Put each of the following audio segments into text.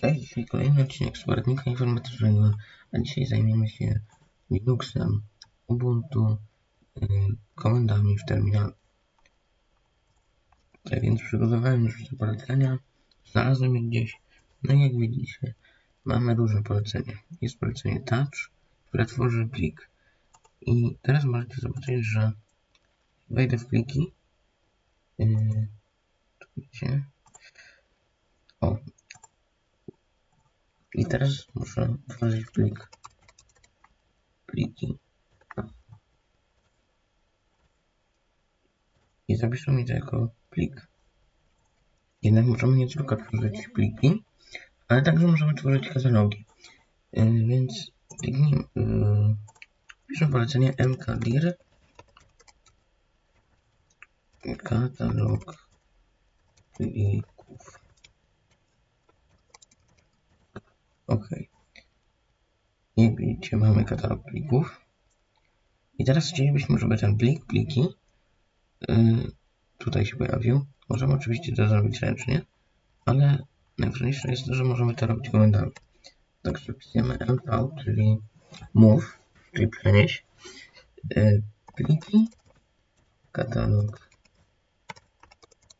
Cześć, dzisiaj kolejny odcinek z poradnika informatycznego, a dzisiaj zajmiemy się Linuxem, Ubuntu, yy, komendami w terminalu. Tak więc przygotowałem już te polecenia, znalazłem je gdzieś, no i jak widzicie, mamy różne polecenia. Jest polecenie Touch, które tworzy plik. I teraz możecie zobaczyć, że wejdę w pliki, yy, o, i teraz muszę otworzyć plik. Pliki. I zapiszę mi to jako plik. Jednak możemy nie tylko tworzyć pliki, ale także możemy tworzyć katalogi. Yy, więc kliknijmy, yy, piszę polecenie mkdir katalog plików. OK. Jak widzicie, mamy katalog plików. I teraz chcielibyśmy, żeby ten plik, pliki yy, tutaj się pojawił. Możemy oczywiście to zrobić ręcznie, ale najważniejsze jest to, że możemy to robić komendami. Także wpisujemy mv, czyli move, czyli przenieść yy, pliki, katalog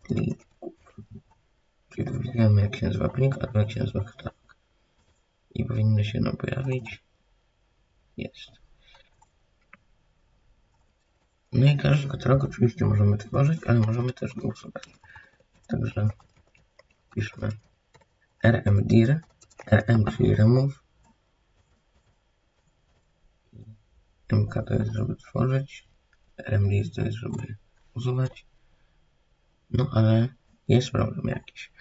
plików. Czyli wybieramy jak się nazywa plik, albo jak się nazywa katalog i powinny się nam pojawić. Jest. No i każdy katalog oczywiście możemy tworzyć, ale możemy też go usuwać. Także piszmy rmdir, rm czyli remove, mk to jest żeby tworzyć, rmdir to jest żeby usuwać. No ale jest problem jakiś.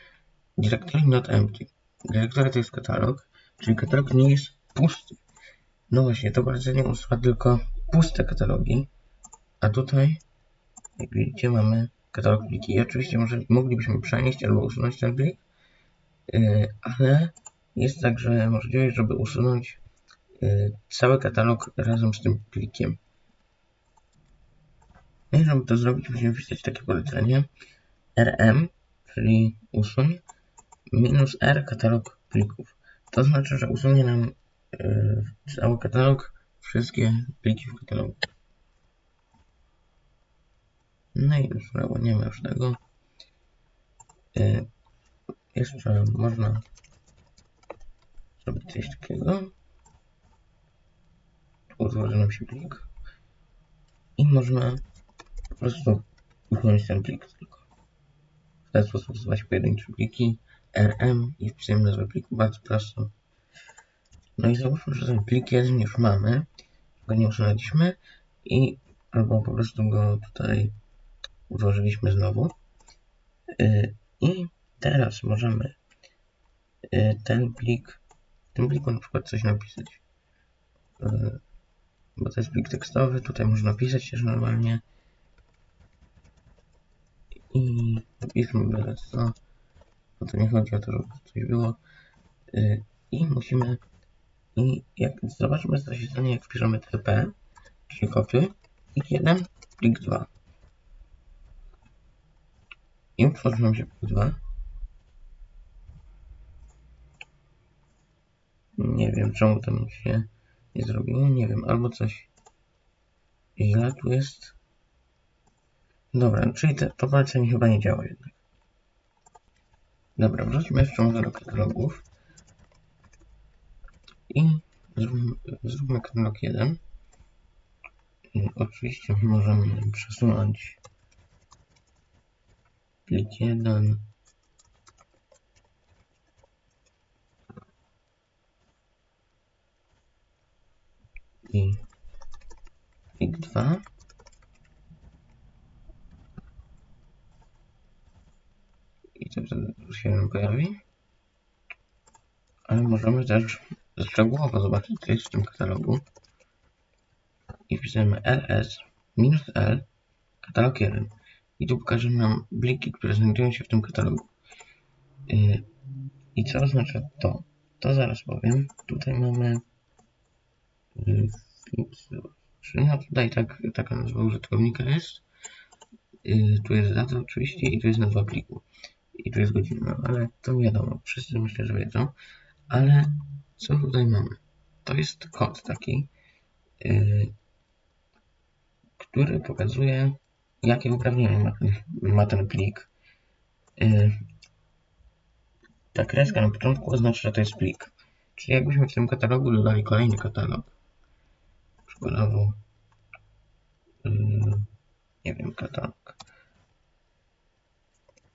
Directory not empty. Dyrektory to jest katalog, Czyli katalog nie jest pusty. No właśnie, to polecenie usuwa tylko puste katalogi. A tutaj, jak widzicie, mamy katalog pliki. I oczywiście może, moglibyśmy przenieść albo usunąć ten plik, yy, ale jest także możliwość, żeby usunąć yy, cały katalog razem z tym plikiem. No i żeby to zrobić, musimy wpisać takie polecenie rm, czyli usuń, minus r katalog plików. To znaczy, że usunie nam cały katalog, wszystkie pliki w katalogu. No i już nie już tego. Yy, jeszcze można zrobić coś takiego. Utworzy nam się plik. I można po prostu usunąć ten plik tylko. W ten sposób usuwać pojedyncze pliki rm i wpisujemy nazwę pliku bardzo prosto. No i załóżmy, że ten plik jeden już mamy, go nie usunęliśmy i albo po prostu go tutaj ułożyliśmy znowu. Yy, I teraz możemy yy, ten plik, w tym pliku na przykład coś napisać. Yy, bo to jest plik tekstowy, tutaj można pisać też normalnie. I napiszmy byle co. Bo to nie chodzi o to, żeby coś było. I musimy. I jak zobaczmy, co się stanie, jak wpiszemy tp, czyli kopiuj, plik 1, plik 2. I utworzy nam się plik 2. Nie wiem, czemu to mi się nie zrobiło, nie wiem, albo coś źle tu jest. Dobra, czyli te, to polecenie chyba nie działa jednak. Dobra, wróćmy jeszcze może do katalogów. I zróbmy, zróbmy katalog 1. I oczywiście możemy przesunąć plik 1 i plik 2 i to wtedy się pojawi. Ale możemy też szczegółowo zobaczyć, co jest w tym katalogu. I wpisujemy ls minus l katalog 1. I tu pokaże nam pliki, które znajdują się w tym katalogu. Yy, I co oznacza to? To zaraz powiem. Tutaj mamy yy, no tutaj tak, taka nazwa użytkownika jest. Yy, tu jest data oczywiście i tu jest nazwa pliku. i tu jest godzina, ale to wiadomo, wszyscy myślę, że wiedzą. Ale co tutaj mamy? To jest kod taki, yy, który pokazuje, jakie uprawnienia ma, ma ten plik. Yy, ta kreska na początku oznacza, że to jest plik. Czyli jakbyśmy w tym katalogu dodali kolejny katalog, przykładowo, yy, nie wiem, katalog,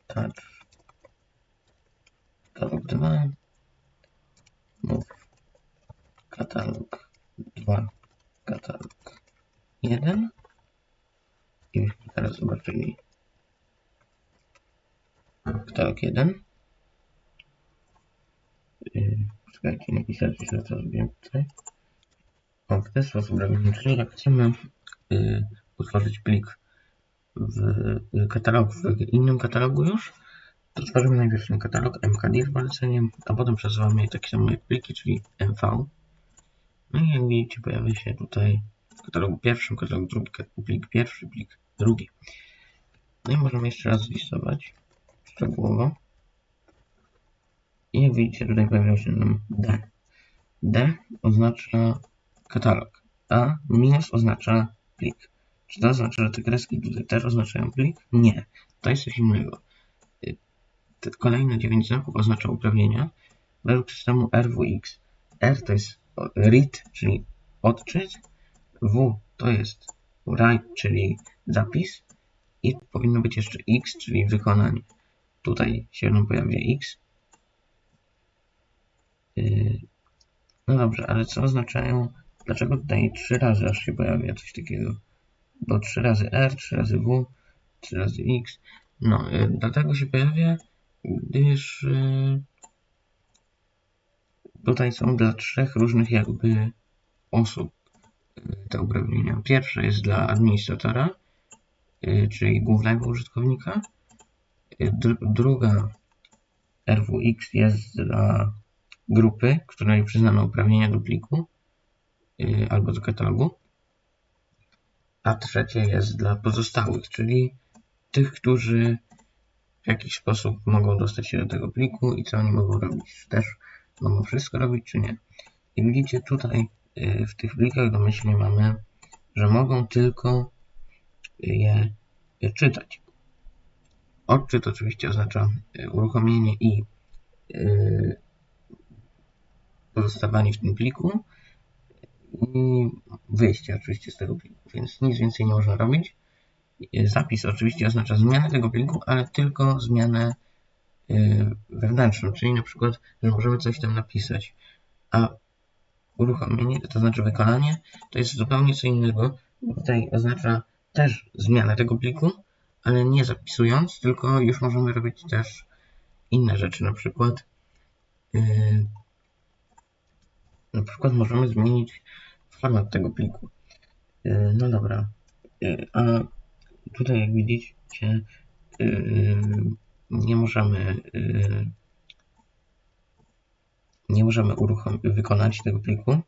touch, katalog 2, move, katalog 2, katalog 1 i byśmy teraz zobaczyli katalog 1 Yy, Czekajcie, napisać źle to zrobiłem tutaj. O, w ten sposób robimy, czyli jak chcemy yy, utworzyć plik w yy, katalogu, w innym katalogu już, to tworzymy najpierw ten katalog mkdir poleceniem, a potem przesuwamy je takie jak pliki, czyli mv. No i jak widzicie pojawia się tutaj w katalogu pierwszym, katalog drugi, plik pierwszy, plik drugi. No i możemy jeszcze raz zlistować szczegółowo. I jak widzicie, tutaj pojawia się nam D. D oznacza katalog, a minus oznacza plik. Czy to oznacza, że te kreski tutaj też oznaczają plik? Nie, to jest coś innego. Te kolejne 9 znaków oznacza uprawnienia według systemu RWX. R to jest read, czyli odczyt, W to jest write, czyli zapis i powinno być jeszcze X, czyli wykonanie. Tutaj się nam pojawia X, Yy, no dobrze, ale co oznaczają, dlaczego tutaj trzy razy aż się pojawia coś takiego? Bo trzy razy R, trzy razy W, trzy razy X. No, yy, dlatego się pojawia, gdyż yy, tutaj są dla trzech różnych jakby osób te uprawnienia. Pierwsze jest dla administratora, czyli głównego użytkownika. Druga RWX jest dla grupy, której przyznano uprawnienia do pliku albo do katalogu. A trzecie jest dla pozostałych, czyli tych, którzy w jakiś sposób mogą dostać się do tego pliku i co oni mogą robić. Też mogą wszystko robić, czy nie. I widzicie tutaj yy, w tych plikach domyślnie mamy, że mogą tylko je czytać. Odczyt oczywiście oznacza uruchomienie i pozostawanie w tym pliku i wyjście oczywiście z tego pliku, więc nic więcej nie można robić. Zapis oczywiście oznacza zmianę tego pliku, ale tylko zmianę y, wewnętrzną, czyli na przykład, że możemy coś tam napisać, a uruchomienie, to znaczy wykonanie, to jest zupełnie co innego, tutaj oznacza też zmianę tego pliku, ale nie zapisując, tylko już możemy robić też inne rzeczy, na przykład yy, na przykład możemy zmienić format tego pliku. Y, no dobra. Y, a tutaj jak widzicie y, nie możemy nie możemy wykonać tego pliku,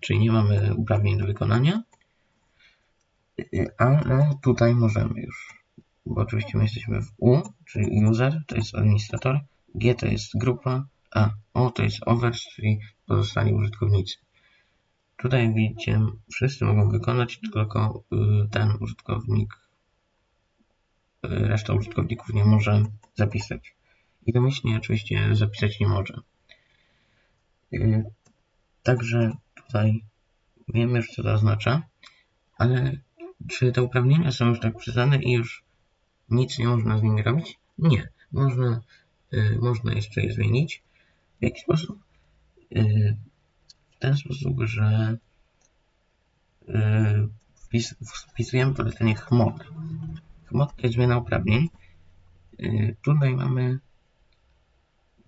czyli nie mamy uprawnień do wykonania, ale tutaj możemy już, bo oczywiście my jesteśmy w U, czyli user, to jest administrator, G to jest grupa, a o to jest overs, czyli pozostali użytkownicy. Tutaj widzicie, wszyscy mogą wykonać, tylko y, ten użytkownik, y, reszta użytkowników nie może zapisać. I domyślnie oczywiście zapisać nie może. Y, także tutaj wiemy już co to oznacza, ale czy te uprawnienia są już tak przyznane i już nic nie można z nimi robić? Nie. Można, można jeszcze je zmienić. W jaki sposób? Y, w ten sposób, że y, wpisujemy polecenie chmod. Jest zmiana uprawnień. Y, tutaj mamy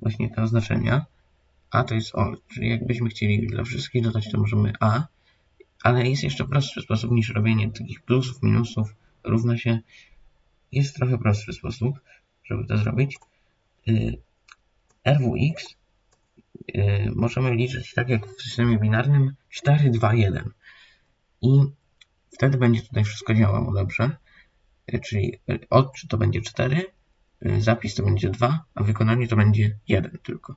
właśnie te oznaczenia. A to jest all, czyli jakbyśmy chcieli dla wszystkich dodać, to możemy A, ale jest jeszcze prostszy sposób niż robienie takich plusów, minusów, równa się. Jest trochę prostszy sposób, żeby to zrobić. RWX yy, możemy liczyć tak jak w systemie binarnym 4, 2, 1. I wtedy będzie tutaj wszystko działało dobrze. Yy, czyli od czy to będzie 4, y, zapis to będzie 2, a wykonanie to będzie 1 tylko.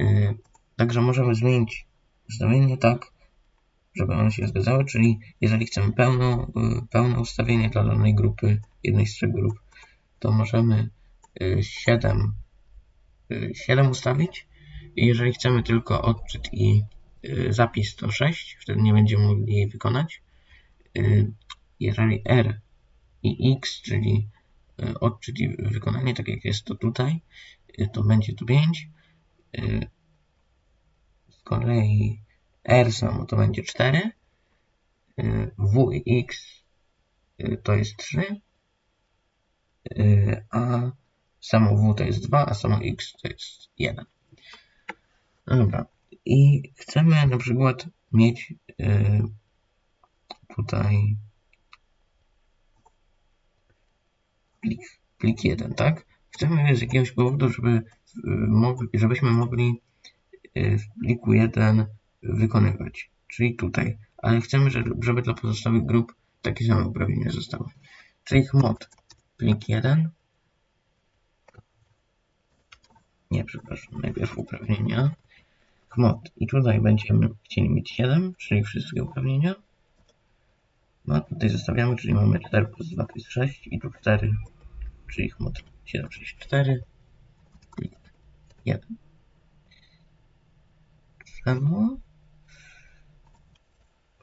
Y, Także możemy zmienić ustawienie tak, żeby one się zgadzały, czyli jeżeli chcemy pełno, y, pełne ustawienie dla danej grupy, jednej z trzech grup, to możemy y, 7, y, 7 ustawić. Jeżeli chcemy tylko odczyt i y, zapis, to 6, wtedy nie będziemy mogli jej wykonać. Y, Jeżeli R i X, czyli y, odczyt i wykonanie, tak jak jest to tutaj, y, to będzie to 5. Y, Z kolei R samo to będzie 4. y, W i X to jest 3. y, A samo W to jest 2, a samo X to jest 1. No Dobra. I chcemy na przykład mieć tutaj plik, plik 1, tak? Chcemy z jakiegoś powodu, żeby, y, żebyśmy mogli y, w pliku 1 wykonywać, czyli tutaj, ale chcemy, żeby, dla pozostałych grup takie same uprawnienia zostały. Czyli chmod plik 1 nie, przepraszam, najpierw uprawnienia. Chmod i tutaj będziemy chcieli mieć 7, czyli wszystkie uprawnienia no a tutaj zostawiamy, czyli mamy 4 plus 2 to jest 6 i tu 4, czyli chmod 7, 6, 4 plik 1 Czemu?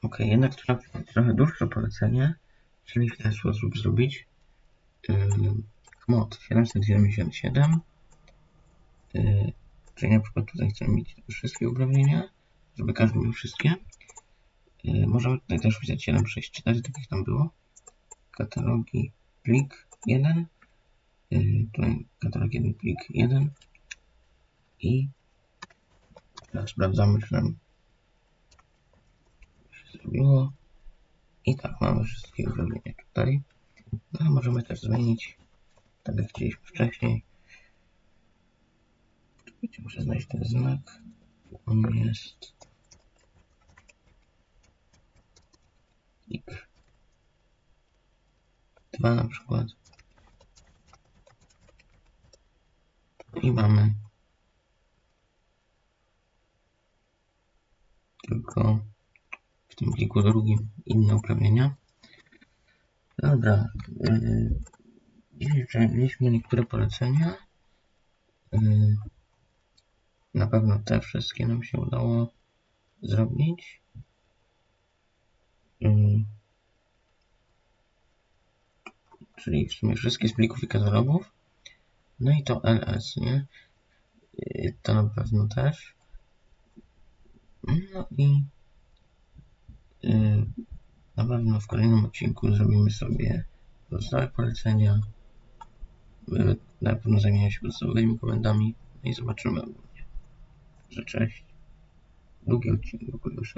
Ok, jednak trzeba trochę dłuższe polecenie, czyli w ten sposób zrobić yy, mod 777, yy, czyli na przykład tutaj chcemy mieć wszystkie uprawnienia, żeby każdy miał wszystkie. Yy, możemy tutaj też 764, tak jak tam było. Katalogi, plik 1, yy, tutaj katalog 1, plik 1 i teraz sprawdzamy, czy nam się zrobiło. I tak, mamy wszystkie uprawnienia tutaj. No, możemy też zmienić, tak jak chcieliśmy wcześniej. Czekajcie, muszę znaleźć ten znak. On jest... Ik. 2 na przykład. I mamy tylko w tym pliku drugim inne uprawnienia. Dobra. Dzisiaj przejęliśmy niektóre polecenia. Yy, na pewno te wszystkie nam się udało zrobić. Yy, czyli w sumie wszystkie z plików i katalogów. No i to LS, nie? Yy, to na pewno też. No i yy, na pewno w kolejnym odcinku zrobimy sobie pozostałe polecenia. Yy, na pewno zajmiemy się podstawowymi komendami. No i zobaczymy ogólnie. Że cześć. Długi odcinek w ogóle już